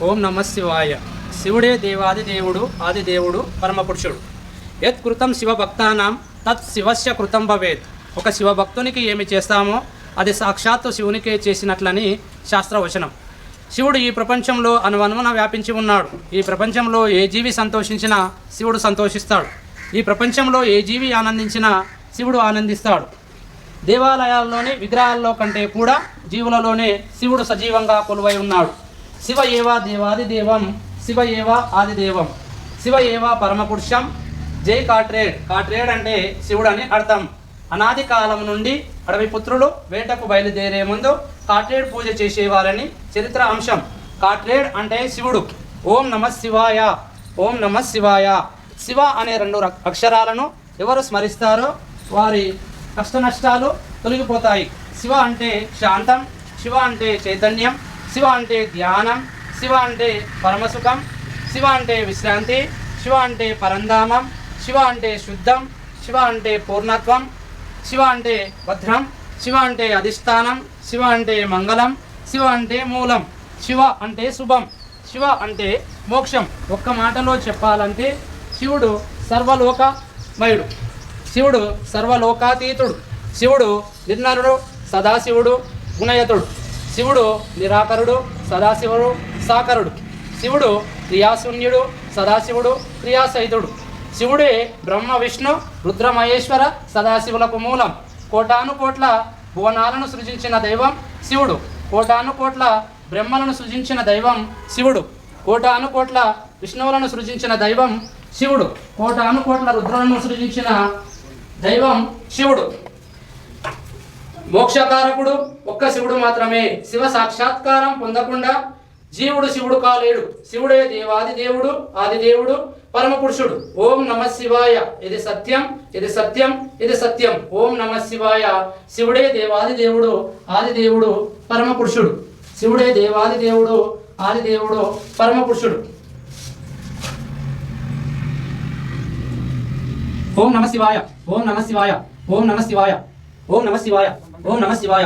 ఓం నమ శివాయ. శివుడే దేవాది దేవుడు ఆది దేవుడు పరమపురుషుడు. యత్ కృతం శివభక్తానాం తత్ శివస్య కృతం భవేత్. ఒక శివభక్తునికి ఏమి చేస్తామో అది సాక్షాత్తు శివునికే చేసినట్లని శాస్త్రవచనం. శివుడు ఈ ప్రపంచంలో అనువనుమన వ్యాపించి ఉన్నాడు. ఈ ప్రపంచంలో ఏ జీవి సంతోషించినా శివుడు సంతోషిస్తాడు. ఈ ప్రపంచంలో ఏ జీవి ఆనందించినా శివుడు ఆనందిస్తాడు. దేవాలయాల్లోని విగ్రహాల్లో కంటే కూడా జీవులలోనే శివుడు సజీవంగా కొలువై ఉన్నాడు. శివ ఏవా దేవాది దేవం శివ ఏవా ఆది దేవం శివ ఏవా పరమపురుషం జై కాట్రేడ్. కాట్రేడ్ అంటే శివుడు అని అర్థం. అనాది కాలం నుండి అడవి పుత్రులు వేటకు బయలుదేరే ముందు కాట్రేడ్ పూజ చేసేవారని చరిత్ర అంశం. కాట్రేడ్ అంటే శివుడు. ఓం నమ శివాయ. ఓం నమ శివాయ. శివ అనే రెండు అక్షరాలను ఎవరు స్మరిస్తారో వారి కష్ట నష్టాలు తొలగిపోతాయి. శివ అంటే శాంతం శివ అంటే చైతన్యం శివ అంటే ధ్యానం శివ అంటే పరమసుఖం శివ అంటే విశ్రాంతి శివ అంటే పరంధామం శివ అంటే శుద్ధం శివ అంటే పూర్ణత్వం శివ అంటే భద్రం శివ అంటే అధిష్టానం శివ అంటే మంగళం శివ అంటే మూలం శివ అంటే శుభం శివ అంటే మోక్షం. ఒక్క మాటలో చెప్పాలంటే శివుడు సర్వలోకమయుడు శివుడు సర్వలోకాతీతుడు శివుడు నిర్నరుడు సదాశివుడు గుణయతుడు. శివుడు నిరాకరుడు సదాశివుడు సాకరుడు. శివుడు క్రియాశూన్యుడు సదాశివుడు క్రియాసహితుడు. శివుడే బ్రహ్మ విష్ణు రుద్ర మహేశ్వర సదాశివులకు మూలం. కోటాను కోట్ల భువనాలను సృజించిన దైవం శివుడు. కోటాను కోట్ల బ్రహ్మలను సృజించిన దైవం శివుడు. కోటాను కోట్ల విష్ణువులను సృజించిన దైవం శివుడు. కోటాను కోట్ల రుద్రులను సృజించిన దైవం శివుడు. మోక్షకారకుడు ఒక్క శివుడు మాత్రమే. శివ సాక్షాత్కారం పొందకుండా జీవుడు శివుడు కాలేడు. శివుడే దేవాది దేవుడు ఆది దేవుడు పరమ పురుషుడు. ఓం నమ శివాయ. ఇది సత్యం ఇది సత్యం ఇది సత్యం. ఓం నమ శివాయ. శివుడే దేవాది దేవుడు ఆది దేవుడు పరమ పురుషుడు. శివుడే దేవాది దేవుడు ఆది దేవుడు పరమ పురుషుడు. ఓం నమ శివాయ. ఓం నమ శివాయ. ఓం నమ శివాయ. ఓం నమ శివాయ. ఓం నమ శివాయ.